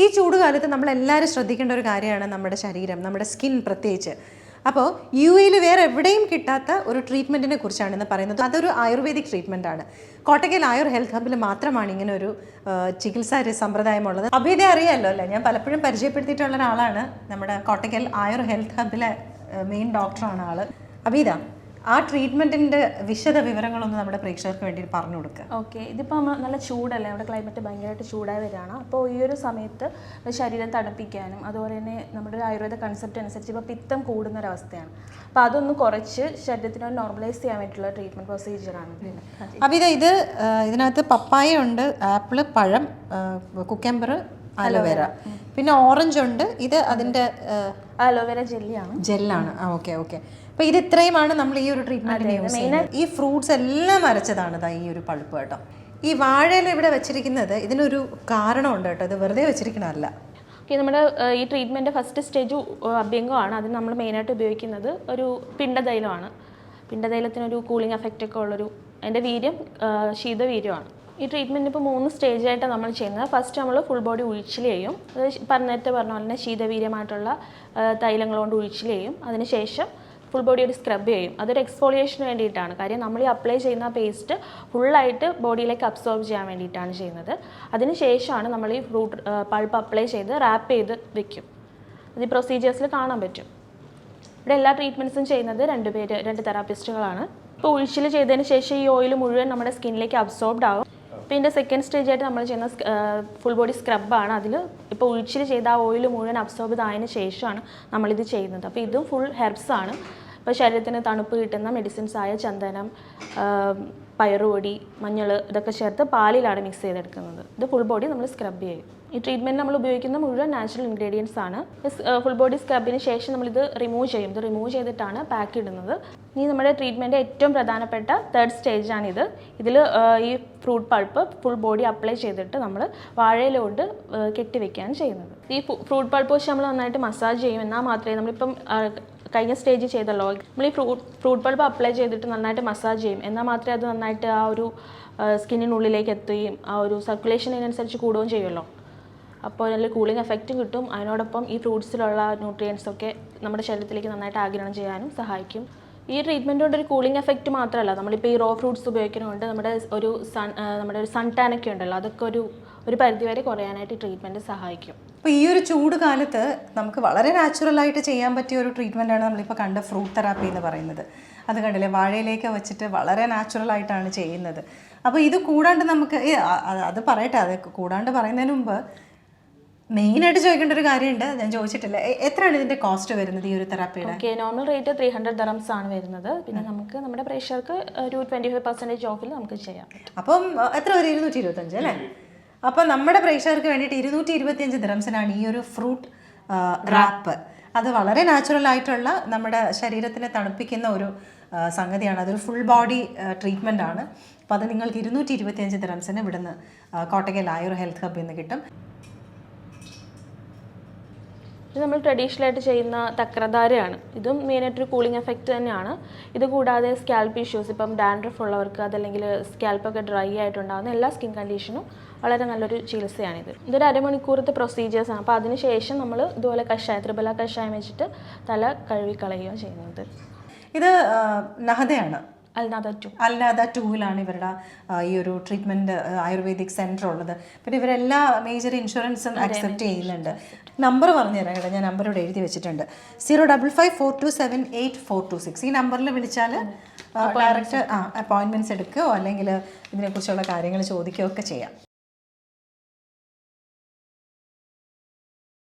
ഈ ചൂടുകാലത്ത് നമ്മൾ എല്ലാവരും ശ്രദ്ധിക്കേണ്ട ഒരു കാര്യമാണ് നമ്മുടെ ശരീരം നമ്മുടെ സ്കിൻ പ്രത്യേകിച്ച്. അപ്പോൾ യു എയിൽ വേറെ എവിടെയും കിട്ടാത്ത ഒരു ട്രീറ്റ്മെന്റിനെ കുറിച്ചാണ് ഇന്ന് പറയുന്നത്. അതൊരു ആയുർവേദിക് ട്രീറ്റ്മെന്റ് ആണ് കോട്ടക്കൽ ആയുർ ഹെൽത്ത് ഹബിൽ മാത്രമാണ് ഇങ്ങനെ ഒരു ചികിത്സാ സമ്പ്രദായമുള്ളത് അഭിതെ അറിയാമല്ലോ അല്ലേ? ഞാൻ പലപ്പോഴും പരിചയപ്പെടുത്തിയിട്ടുള്ള ഒരാളാണ് നമ്മുടെ കോട്ടക്കൽ ആയുർ ഹെൽത്ത് ഹബിലെ മെയിൻ ഡോക്ടറാണ് ആൾ അബീത ആ ട്രീറ്റ്മെന്റിന്റെ വിശദ വിവരങ്ങളൊന്ന് നമ്മുടെ പ്രേക്ഷകർക്ക് വേണ്ടി പറഞ്ഞു കൊടുക്കുക ഓക്കെ ഇതിപ്പോൾ നല്ല ചൂടല്ലേ? അവിടെ ക്ലൈമറ്റ് ഭയങ്കരമായിട്ട് ചൂടായി വരികയാണ്. അപ്പോൾ ഈ ഒരു സമയത്ത് ശരീരം തണുപ്പിക്കാനും അതുപോലെ തന്നെ നമ്മുടെ ഒരു ആയുർവേദ കൺസെപ്റ്റ് അനുസരിച്ച് ഇപ്പോൾ പിത്തം കൂടുന്ന ഒരവസ്ഥയാണ് അപ്പോൾ അതൊന്ന് കുറച്ച് ശരീരത്തിനെ നോർമലൈസ് ചെയ്യാൻ വേണ്ടിയിട്ടുള്ള ട്രീറ്റ്മെന്റ് പ്രൊസീജിയറാണ് അപ്പം ഇത്. ഇതിനകത്ത് പപ്പായ ഉണ്ട് ആപ്പിൾ പഴം കുക്കമ്പർ അലോവേര. പിന്നെ ഓറഞ്ച് ഉണ്ട്. ഇത് അതിന്റെ അലോവേര ജെല്ലിയാണ്. ജെല്ലാണ്. ആ ഓക്കെ ഓക്കെ. അപ്പൊ ഇത് ഇത്രയുമാണ് നമ്മൾ ഈ ഒരു ട്രീറ്റ്മെന്റിന് യൂസ് ചെയ്യുന്നത്. ഈ ഫ്രൂട്ട്സ് എല്ലാം അരച്ചതാണ് ഈ ഒരു പൾപ്പ് കേട്ടോ. ഈ വാഴയില ഇവിടെ വെച്ചിരിക്കുന്നത് ഇതിനൊരു കാരണമുണ്ട് കേട്ടോ. ഇത് വെറുതെ വെച്ചിരിക്കണമല്ല ഓക്കെ നമ്മുടെ ഈ ട്രീറ്റ്മെന്റ് ഫസ്റ്റ് സ്റ്റേജ് അഭ്യംഗമാണ്. അതിന് നമ്മൾ മെയിനായിട്ട് ഉപയോഗിക്കുന്നത് ഒരു പിണ്ടതൈലമാണ്. പിണ്ടതൈലത്തിനൊരു കൂളിംഗ് എഫക്റ്റ് ഒക്കെ ഉള്ളൊരു അതിന്റെ വീര്യം ശീതവീര്യമാണ്. ഈ ട്രീറ്റ്മെന്റ് ഇപ്പോൾ മൂന്ന് സ്റ്റേജായിട്ടാണ് നമ്മൾ ചെയ്യുന്നത്. ഫസ്റ്റ് നമ്മൾ ഫുൾ ബോഡി ഉഴിച്ചിൽ ചെയ്യും. അത് നേരത്തെ പറഞ്ഞ പോലെ തന്നെ ശീതവീര്യമായിട്ടുള്ള തൈലങ്ങൾ കൊണ്ട് ഉഴിച്ചിൽ ചെയ്യും. അതിനുശേഷം ഫുൾ ബോഡി ഒരു സ്ക്രബ് ചെയ്യും. അതൊരു എക്സ്ഫോളിയേഷന് വേണ്ടിയിട്ടാണ്. കാര്യം നമ്മൾ ഈ അപ്ലൈ ചെയ്യുന്ന പേസ്റ്റ് ഫുള്ളായിട്ട് ബോഡിയിലേക്ക് അബ്സോർബ് ചെയ്യാൻ വേണ്ടിയിട്ടാണ് ചെയ്യുന്നത്. അതിനുശേഷമാണ് നമ്മൾ ഈ ഫ്രൂട്ട് പൾപ്പ് അപ്ലൈ ചെയ്ത് റാപ്പ് ചെയ്ത് വെക്കും. അത് ഈ പ്രൊസീജിയേഴ്സിൽ കാണാൻ പറ്റും. ഇവിടെ എല്ലാ ട്രീറ്റ്മെന്റ്സും ചെയ്യുന്നത് രണ്ട് പേര് രണ്ട് തെറാപ്പിസ്റ്റുകളാണ് ഇപ്പോൾ ഉഴിച്ചിൽ ചെയ്തതിന് ശേഷം ഈ ഓയിൽ മുഴുവൻ നമ്മുടെ സ്കിന്നിലേക്ക് അബ്സോർബ്ഡ് ആവും. ഇപ്പോൾ ഇതിന്റെ സെക്കൻഡ് സ്റ്റേജ് ആയിട്ട് നമ്മൾ ചെയ്യുന്ന ഫുൾ ബോഡി സ്ക്രബാണ് അതിൽ ഇപ്പോൾ ഉഴിച്ചിൽ ചെയ്ത ഓയിൽ മുഴുവൻ അബ്സോർബ് ആയതിനു ശേഷമാണ് നമ്മളിത് ചെയ്യുന്നത്. അപ്പോൾ ഇതും ഫുൾ ഹെർബ്സ് ആണ് ഇപ്പോൾ ശരീരത്തിന് തണുപ്പ് കിട്ടുന്ന മെഡിസിൻസ് ആയ ചന്ദനം പയറുപൊടി മഞ്ഞൾ ഇതൊക്കെ ചേർത്ത് പാലിലാണ് മിക്സ് ചെയ്തെടുക്കുന്നത്. ഇത് ഫുൾ ബോഡി നമ്മൾ സ്ക്രബ് ചെയ്യും. ഈ ട്രീറ്റ്മെന്റ് നമ്മൾ ഉപയോഗിക്കുന്ന മുഴുവൻ നാച്ചുറൽ ഇൻഗ്രീഡിയൻസ് ആണ്. ഫുൾ ബോഡി സ്ക്രബിന് ശേഷം നമ്മളിത് റിമൂവ് ചെയ്യും. ഇത് റിമൂവ് ചെയ്തിട്ടാണ് പാക്ക് ഇടുന്നത്. ഇനി നമ്മുടെ ട്രീറ്റ്മെന്റ് ഏറ്റവും പ്രധാനപ്പെട്ട തേർഡ് സ്റ്റേജാണിത് ഇതിൽ ഈ fruit pulp full body apply ചെയ്തിട്ട് നമ്മൾ വാഴയിലോട്ട് കെട്ടിവെക്കുകയാണ് ചെയ്യുന്നത്. ഈ ഫ്രൂട്ട് പൾപ്പ് വെച്ച് നമ്മൾ നന്നായിട്ട് മസാജ് ചെയ്യും. എന്നാൽ മാത്രമേ നമ്മളിപ്പം കഴിഞ്ഞ സ്റ്റേജ് ചെയ്തല്ലോ. നമ്മൾ ഈ ഫ്രൂട്ട് ഫ്രൂട്ട് ബൾബ് അപ്ലൈ ചെയ്തിട്ട് നന്നായിട്ട് മസാജ് ചെയ്യും. എന്നാൽ മാത്രമേ അത് നന്നായിട്ട് ആ ഒരു സ്കിന്നിനുള്ളിലേക്ക് എത്തുകയും ആ ഒരു സർക്കുലേഷൻ അതിനനുസരിച്ച് കൂടുകയും ചെയ്യുമല്ലോ. അപ്പോൾ നല്ല കൂളിംഗ് എഫക്റ്റും കിട്ടും. അതിനോടൊപ്പം ഈ ഫ്രൂട്ട്സിലുള്ള ന്യൂട്രിയൻസ് ഒക്കെ നമ്മുടെ ശരീരത്തിലേക്ക് നന്നായിട്ട് ആഗിരണം ചെയ്യാനും സഹായിക്കും. ഈ ട്രീറ്റ്മെന്റ് കൊണ്ട് ഒരു കൂളിംഗ് എഫക്റ്റ് മാത്രമല്ല നമ്മളിപ്പോൾ ഈ റോ ഫ്രൂട്ട്സ് ഉപയോഗിക്കുന്നതുകൊണ്ട് നമ്മുടെ ഒരു സൺ നമ്മുടെ ഒരു സൺ ടാനൊക്കെ ഉണ്ടല്ലോ അതൊക്കെ ഒരു ഒരു പരിധിവരെ കുറയാനായിട്ട് ട്രീറ്റ്മെന്റ് ട്രീറ്റ്മെന്റ് സഹായിക്കും. അപ്പോൾ ഈ ഒരു ചൂട് കാലത്ത് നമുക്ക് വളരെ നാച്ചുറലായിട്ട് ചെയ്യാൻ പറ്റിയ ഒരു ട്രീറ്റ്മെന്റാണ് നമ്മളിപ്പോൾ കണ്ട ഫ്രൂട്ട് തെറാപ്പി എന്ന് പറയുന്നത്. അത് കണ്ടില്ലേ? വാഴയിലേക്ക് വെച്ചിട്ട് വളരെ നാച്ചുറലായിട്ടാണ് ചെയ്യുന്നത്. അപ്പോൾ ഇത് കൂടാണ്ട് നമുക്ക് അത് പറയട്ടെ. അത് കൂടാണ്ട് പറയുന്നതിന് മുമ്പ് മെയിനായിട്ട് ചോദിക്കേണ്ട ഒരു കാര്യമുണ്ട്. ഞാൻ ചോദിച്ചിട്ടില്ല. എത്രയാണ് ഇതിന്റെ കോസ്റ്റ് വരുന്നത് ഈ ഒരു തെറാപ്പിയുടെ okay normal rate three hundred dirhams ആണ് വരുന്നത്. പിന്നെ നമുക്ക് നമ്മുടെ പ്രേക്ഷകർക്ക് ഒരു ട്വന്റി ഫൈവ് പെർസെന്റേജ് ഓഫിൽ നമുക്ക് ചെയ്യാം അപ്പം എത്ര വരെ? ഇരുന്നൂറ്റി ഇരുപത്തഞ്ച് അല്ലേ? അപ്പം നമ്മുടെ പ്രേക്ഷകർക്ക് വേണ്ടിയിട്ട് ഇരുന്നൂറ്റി ഇരുപത്തിയഞ്ച് ദ്രംസിനാണ് ഈ ഒരു ഫ്രൂട്ട് റാപ്പ് അത് വളരെ നാച്ചുറൽ ആയിട്ടുള്ള നമ്മുടെ ശരീരത്തിനെ തണുപ്പിക്കുന്ന ഒരു സംഗതിയാണ്. അതൊരു ഫുൾ ബോഡി ട്രീറ്റ്മെന്റ് ആണ്. അപ്പോൾ അത് നിങ്ങൾക്ക് ഇരുന്നൂറ്റി ഇരുപത്തിയഞ്ച് ദ്രംസിന് ഇവിടുന്ന് കോട്ടയ്ക്കൽ ആയുർ ഹെൽത്ത് ഹബിൽ നിന്ന് കിട്ടും. ഇത് നമ്മൾ ട്രഡീഷണൽ ആയിട്ട് ചെയ്യുന്ന തക്രധാരയാണ്. ഇതും മെയിനായിട്ടൊരു കൂളിംഗ് എഫക്റ്റ് തന്നെയാണ്. ഇത് കൂടാതെ സ്കാൽപ്പ് ഇഷ്യൂസ് ഇപ്പം ഡാൻഡ്രഫ് ഉള്ളവർക്ക് അതല്ലെങ്കിൽ സ്കാൽപ്പൊക്കെ ഡ്രൈ ആയിട്ടുണ്ടാകുന്ന എല്ലാ സ്കിൻ കണ്ടീഷനും വളരെ നല്ലൊരു ചികിത്സയാണിത്. ഇതൊരു അരമണിക്കൂറത്തെ പ്രൊസീജിയേഴ്സാണ് അപ്പോൾ അതിന് ശേഷം നമ്മൾ ഇതുപോലെ കഷായം ത്രിബല കഷായം വെച്ചിട്ട് തല കഴുകി കളയുകയാണ് ചെയ്യുന്നത്. ഇത് ആ, അല്ലാതെ ടൂവിലാണ് ഇവരുടെ ഈ ഒരു ട്രീറ്റ്മെന്റ് ആയുർവേദിക് സെന്റർ ഉള്ളത്. പിന്നെ ഇവരെല്ലാ മേജർ ഇൻഷുറൻസും അക്സെപ്റ്റ് ചെയ്യുന്നുണ്ട്. നമ്പർ പറഞ്ഞു തരാം കേട്ടോ ഞാൻ നമ്പർ ഇവിടെ എഴുതി വെച്ചിട്ടുണ്ട്. Zero double five four two seven eight four two six ഈ നമ്പറിൽ വിളിച്ചാൽ ഡയറക്റ്റ് ആ അപ്പോയിൻമെന്റ്സ് എടുക്കുകയോ അല്ലെങ്കിൽ ഇതിനെക്കുറിച്ചുള്ള കാര്യങ്ങൾ ചോദിക്കുകയോ ഒക്കെ ചെയ്യാം.